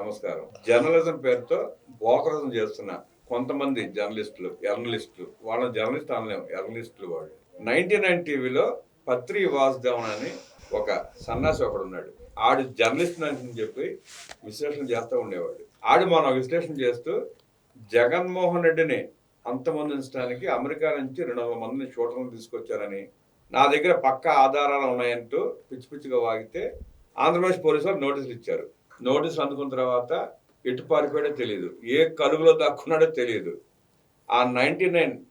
నమస్కారం. జర్నలిజం పేరుతో బోకరజం చేస్తున్న కొంతమంది జర్నలిస్టులు జర్నలిస్టులు వాళ్ళ జర్నలిస్ట్ అనలేము జర్నలిస్టులు వాళ్ళు. నైన్టీ నైన్ టీవీలో పత్రి వాసుదేవన్ అని ఒక సన్నాసి ఒకడు ఉన్నాడు. ఆడు జర్నలిస్ట్ అని చెప్పి విశ్లేషణ చేస్తూ ఉండేవాడు. ఆడు మనం విశ్లేషణ చేస్తూ జగన్మోహన్ రెడ్డిని అంతమొందించడానికి అమెరికా నుంచి రెండు వందల మందిని షూటర్లు తీసుకొచ్చారని నా దగ్గర పక్క ఆధారాలు ఉన్నాయంటూ పిచ్చి పిచ్చిగా వాగితే ఆంధ్రప్రదేశ్ పోలీసు వాళ్ళు నోటీసులు ఇచ్చారు. నోటీస్ అందుకున్న తర్వాత ఎటు పారిపోయాడో తెలియదు ఏ కలుగులో దాక్కున్నాడో తెలియదు ఆ నైంటీ నైన్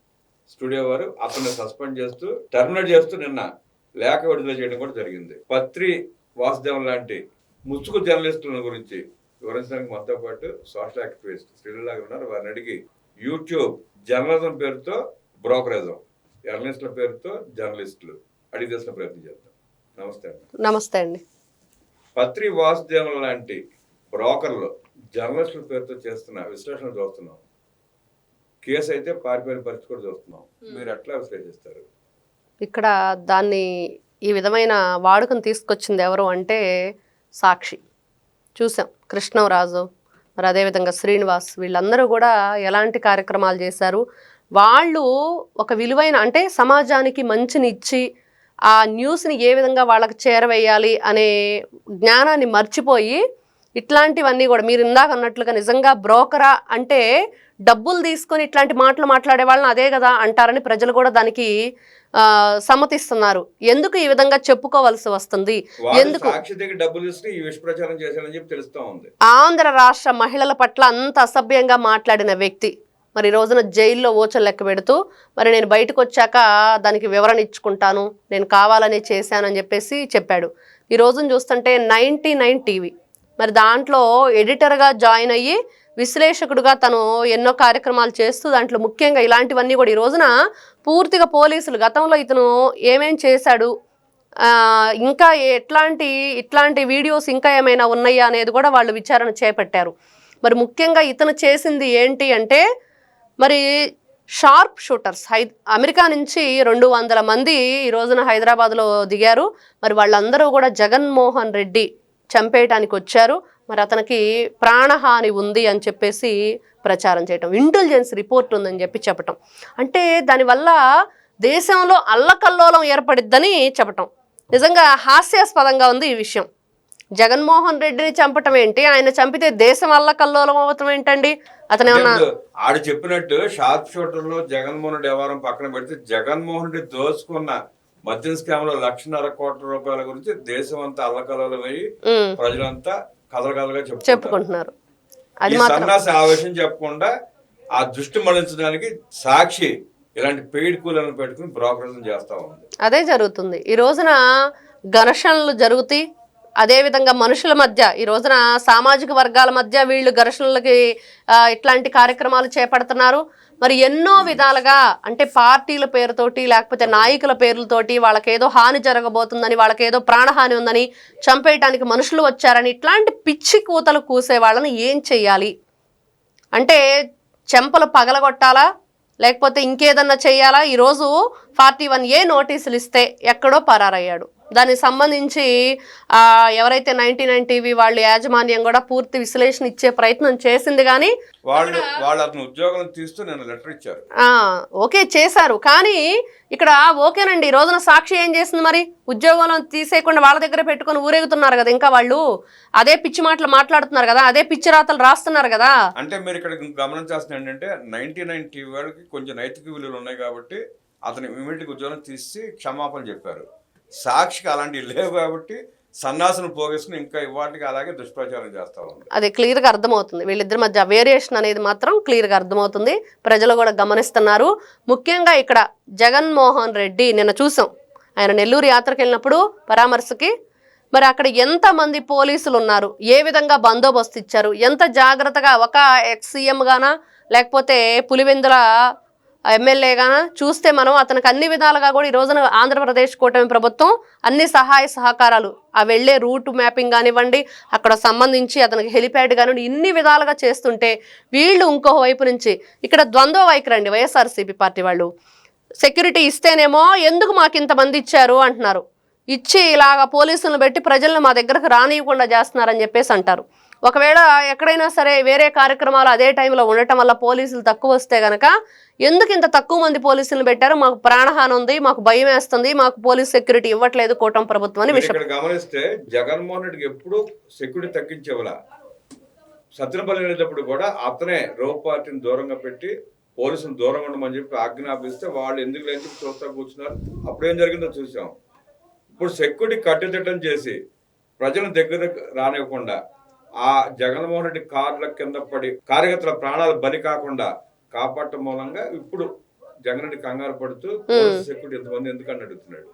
స్టూడియో వారు అతన్ని సస్పెండ్ చేస్తూ టర్మినేట్ చేస్తూ నిన్న లేఖ విడుదల చేయడం కూడా జరిగింది. పత్రి వాసుదేవన్ లాంటి ముసుగు జర్నలిస్టుల గురించి వివరించడానికి మనతో పాటు సోషల్ యాక్టివిస్ట్ శ్రీలాగా ఉన్నారు. వారిని అడిగి యూట్యూబ్ జర్నలిజం పేరుతో బ్రోకరేజం జర్నలిస్టుల పేరుతో జర్నలిస్టులు అడిగి తెలిసిన ప్రయత్నం చేద్దాం. నమస్తే అండి. నమస్తే అండి. పత్రి వాసుదేవన్ లాంటి బ్రోకర్లు జర్నలిస్టుల పేరుతో చేస్తున్న విశ్లేషణ చూస్తున్నాం. కేసు అయితే పారిపోయిన పరిస్థితి కూడా చూస్తున్నాం. మీరు ఎట్లా విశ్లేషిస్తారు? ఇక్కడ దాన్ని ఈ విధమైన వాడుకను తీసుకొచ్చింది ఎవరు అంటే సాక్షి. చూసాం. కృష్ణరాజు మరి అదేవిధంగా శ్రీనివాస్ వీళ్ళందరూ కూడా ఎలాంటి కార్యక్రమాలు చేశారు? వాళ్ళు ఒక విలువైన అంటే సమాజానికి మంచినిచ్చి ఆ న్యూస్ని ఏ విధంగా వాళ్ళకి చేరవేయాలి అనే జ్ఞానాన్ని మర్చిపోయి ఇట్లాంటివన్నీ కూడా మీరు ఇందాక అన్నట్లుగా నిజంగా బ్రోకరా అంటే డబ్బులు తీసుకొని ఇట్లాంటి మాటలు మాట్లాడే వాళ్ళని అదే కదా అంటారని ప్రజలు కూడా దానికి సమ్మతిస్తున్నారు. ఎందుకు ఈ విధంగా చెప్పుకోవాల్సి వస్తుంది? ఎందుకు? ఆంధ్ర రాష్ట్ర మహిళల పట్ల అంత అసభ్యంగా మాట్లాడిన వ్యక్తి మరి ఈ రోజున జైల్లో ఓచలు లెక్క పెడుతూ మరి నేను బయటకు వచ్చాక దానికి వివరణ ఇచ్చుకుంటాను నేను కావాలని చేశానని చెప్పేసి చెప్పాడు. ఈ రోజున చూస్తుంటే నైంటీ నైన్ టీవీ. మరి దాంట్లో ఎడిటర్గా జాయిన్ అయ్యి విశ్లేషకుడుగా తను ఎన్నో కార్యక్రమాలు చేస్తూ దాంట్లో ముఖ్యంగా ఇలాంటివన్నీ కూడా ఈ రోజున పూర్తిగా పోలీసులు గతంలో ఇతను ఏమేం చేశాడు ఇంకా ఎట్లాంటి ఇట్లాంటి వీడియోస్ ఇంకా ఏమైనా ఉన్నాయా అనేది కూడా వాళ్ళు విచారణ చేపట్టారు. మరి ముఖ్యంగా ఇతను చేసింది ఏంటి అంటే మరి షార్ప్ షూటర్స్ హై అమెరికా నుంచి రెండు వందల మంది ఈ రోజున హైదరాబాద్లో దిగారు. మరి వాళ్ళందరూ కూడా జగన్మోహన్ రెడ్డి చంపేయటానికి వచ్చారు. మరి అతనికి ప్రాణహాని ఉంది అని చెప్పేసి ప్రచారం చేయటం ఇంటెలిజెన్స్ రిపోర్ట్ ఉందని చెప్పి చెప్పటం. అంటే దానివల్ల దేశంలో అల్లకల్లోలం ఏర్పడిద్దని చెప్పటం. నిజంగా హాస్యాస్పదంగా ఉంది ఈ విషయం. జగన్మోహన్ రెడ్డిని చంపటం ఏంటి? ఆయన చంపితే దేశం అల్లకల్లోలం అవటం ఏంటండి? అతను ఏమన్నా ఆడు చెప్పినట్టు షార్ప్ షూటర్లో జగన్మోహన్ రెడ్డి వ్యవహారం పక్కన పెడితే జగన్మోహన్ రెడ్డి దోచుకున్న మద్యం స్కామ్లో లక్షన్నర కోట్ల రూపాయల గురించి దేశం అంతా ఉమ్, ప్రజలంతా కథలకథలుగా చెప్పుకుంటున్నారు. అది సన్నాసి ఆ విషయం చెప్పకుండా ఆ దృష్టి మళ్ళించడానికి సాక్షి ఇలాంటి పెయిడ్ కూలను పెట్టుకుని బ్రోకరేజం చేస్తా ఉంది. అదే జరుగుతుంది. ఈ రోజున ఘర్షణలు జరుగుతాయి. అదేవిధంగా మనుషుల మధ్య ఈ రోజున సామాజిక వర్గాల మధ్య వీళ్ళు ఘర్షణలకి ఇట్లాంటి కార్యక్రమాలు చేపడుతున్నారు. మరి ఎన్నో విధాలుగా అంటే పార్టీల పేరుతోటి లేకపోతే నాయకుల పేర్లతోటి వాళ్ళకేదో హాని జరగబోతుందని వాళ్ళకేదో ప్రాణహాని ఉందని చంపేయటానికి మనుషులు వచ్చారని ఇట్లాంటి పిచ్చి కూతలు కూసే వాళ్ళని ఏం చెయ్యాలి? అంటే చెంపలు పగలగొట్టాలా? లేకపోతే ఇంకేదన్నా చేయాలా ఈరోజు ఫార్టీ వన్ ఏ నోటీసులు ఇస్తే ఎక్కడో పరారయ్యాడు. దానికి సంబంధించి ఎవరైతే నైన్టీ నైన్ టీవీ వాళ్ళు యాజమాన్యం కూడా పూర్తి విశ్లేషణ ఇచ్చే ప్రయత్నం చేసింది కానీ వాళ్ళు వాళ్ళు అతను ఉద్యోగం తీస్తూ నేను లెటర్ ఇచ్చారు. ఓకే చేశారు. కానీ ఇక్కడ ఓకేనండి. ఈ రోజున సాక్షి ఏం చేసింది మరి? ఉద్యోగంలో తీసేయకుండా వాళ్ళ దగ్గర పెట్టుకొని ఊరేగుతున్నారు కదా ఇంకా వాళ్ళు. అదే పిచ్చి మాటలు మాట్లాడుతున్నారు కదా అదే పిచ్చి రాతలు రాస్తున్నారు కదా. అంటే మీరు ఇక్కడ గమనించాల్సిన ఏంటంటే నైన్టీ నైన్ టీవీ వాళ్ళకి కొంచెం నైతిక విలువలు ఉన్నాయి కాబట్టి అతను ఇమీడియట్గా ఉద్యోగం తీసి క్షమాపణ చెప్పారు. సాక్షికి అలాంటివి లేవు కాబట్టి సన్నాసును పోగేసుకుని ఇంకా ఇవాటికి అలాగే దుష్ప్రచారం చేస్తా ఉంది అది క్లియర్గా అర్థమవుతుంది. వీళ్ళిద్దరి మధ్య వేరియేషన్ అనేది మాత్రం క్లియర్గా అర్థమవుతుంది. ప్రజలు కూడా గమనిస్తున్నారు. ముఖ్యంగా ఇక్కడ జగన్మోహన్ రెడ్డి నిన్న చూసాం. ఆయన నెల్లూరు యాత్రకు వెళ్ళినప్పుడు పరామర్శకి మరి అక్కడ ఎంతమంది పోలీసులు ఉన్నారు? ఏ విధంగా బందోబస్తు ఇచ్చారు? ఎంత జాగ్రత్తగా ఒక ఎక్స్ సీఎం గానా లేకపోతే పులివెందుల ఎమ్మెల్యేగా చూస్తే మనం అతనికి అన్ని విధాలుగా కూడా ఈ రోజున ఆంధ్రప్రదేశ్ కూటమి ప్రభుత్వం అన్ని సహాయ సహకారాలు ఆ వెళ్ళే రూట్ మ్యాపింగ్ కానివ్వండి అక్కడ సంబంధించి అతనికి హెలిప్యాడ్ కానివ్వండి ఇన్ని విధాలుగా చేస్తుంటే వీళ్ళు ఇంకో వైపు నుంచి ఇక్కడ ద్వంద్వ వైఖరండి వైఎస్ఆర్సీపీ పార్టీ వాళ్ళు. సెక్యూరిటీ ఇస్తేనేమో ఎందుకు మాకు ఇంతమంది ఇచ్చారు అంటున్నారు. ఇచ్చి ఇలాగ పోలీసులను పెట్టి ప్రజలను మా దగ్గరకు రానియకుండా చేస్తున్నారని చెప్పేసి అంటారు. ఒకవేళ ఎక్కడైనా సరే వేరే కార్యక్రమాలు అదే టైంలో ఉండటం వల్ల పోలీసులు తక్కువ వస్తే గనక ఎందుకు ఇంత తక్కువ మంది పోలీసులను పెట్టారు? మాకు ప్రాణహాని ఉంది మాకు భయం వేస్తుంది మాకు పోలీస్ సెక్యూరిటీ ఇవ్వట్లేదు కూటమి ప్రభుత్వం అని విషయం. గమనిస్తే జగన్మోహన్ రెడ్డికి ఎప్పుడు సెక్యూరిటీ తగ్గించేవాళ్ళ. సత్యనపల్లి వెళ్ళేటప్పుడు కూడా అతనే రో పార్టీని దూరంగా పెట్టి పోలీసులు దూరం ఉండమని చెప్పి ఆజ్ఞాపిస్తే వాళ్ళు ఎందుకు లేని చెప్పి చూస్తా కూర్చున్నారు. అప్పుడు ఏం జరిగిందో చూసాం. ఇప్పుడు సెక్యూరిటీ కట్టుదిట్టం చేసి ప్రజల దగ్గర రానివ్వకుండా ఆ జగన్మోహన్ రెడ్డి కార్ల కింద పడి కార్యకర్తల ప్రాణాలు బలి కాకుండా కాపాడటం మూలంగా ఇప్పుడు జగన్ రెడ్డి కంగారు పడుతూ సెక్యూరిటీ ఎంతమంది ఎందుకని అడుగుతున్నాడు?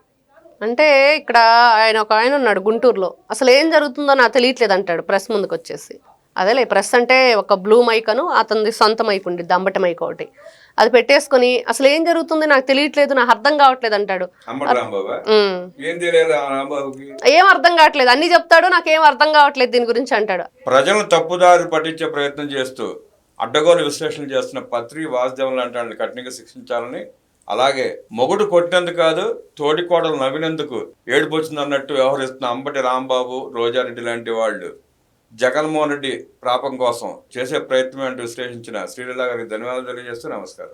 అంటే ఇక్కడ ఆయన ఒక ఆయన ఉన్నాడు గుంటూరులో. అసలు ఏం జరుగుతుందో నాకు తెలియట్లేదు అంటాడు ప్రెస్ ముందుకు వచ్చేసి అదేలే ప్రెస్ అంటే ఒక బ్లూ మైక్ అను అతనిది సొంత మైక్ ఉండి దంబటి మైక్ ఒకటి. అది పెట్టేసుకొని అసలు ఏం జరుగుతుంది నాకు తెలియట్లేదు నాకు అర్థం కావట్లేదు అంటాడు. ఏం ఏం అర్థం కావట్లేదు అన్ని చెప్తాడు నాకేం అర్థం కావట్లేదు దీని గురించి అంటాడు. ప్రజలను తప్పుదారి పట్టించే ప్రయత్నం చేస్తూ అడ్డగోలు విశ్లేషణ చేస్తున్న పత్రి వాసుదేవం లాంటి వాళ్ళని కఠినంగా శిక్షించాలని అలాగే మొగుడు కొట్టినందుకు కాదు తోటి కోడలు నవ్వినందుకు ఏడుపు వచ్చింది అన్నట్టు వ్యవహరిస్తున్న అంబటి రాంబాబు రోజారెడ్డి లాంటి వాళ్ళు. జగన్మోహన్ రెడ్డి ప్రాపం కోసం చేసే ప్రయత్నం అంటూ విశ్లేషించిన శ్రీలీల గారికి ధన్యవాదాలు తెలియజేస్తూ నమస్కారం.